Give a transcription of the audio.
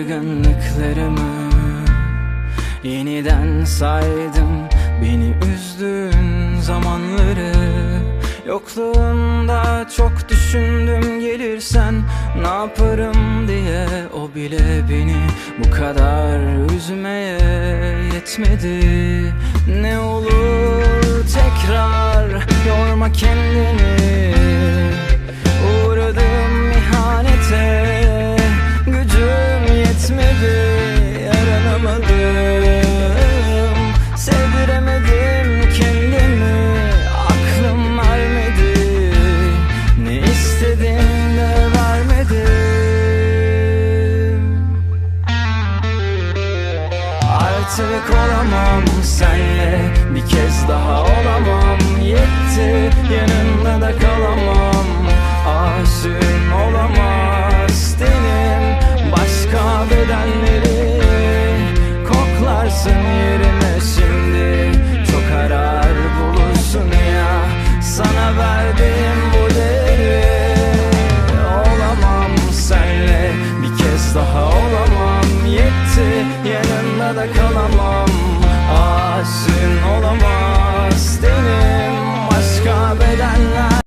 kırgınlıklarımı Yeniden saydım. Beni üzdüğün zamanları Yokluğunda çok düşündüm. Gelirsen ne yaparım diye O bile beni bu kadar üzmeye yetmedi. Ne olur tekrar yorma kendini. artık olamam senle. Bir kez daha olamam. Yetti. Yanımda da kalamam. Aşığın olamaz senin. Başka bedenleri koklarsın yerine şimdi. Çok arar bulursun ya. Sana verdiğim arada kalamam. Aşığın olamam.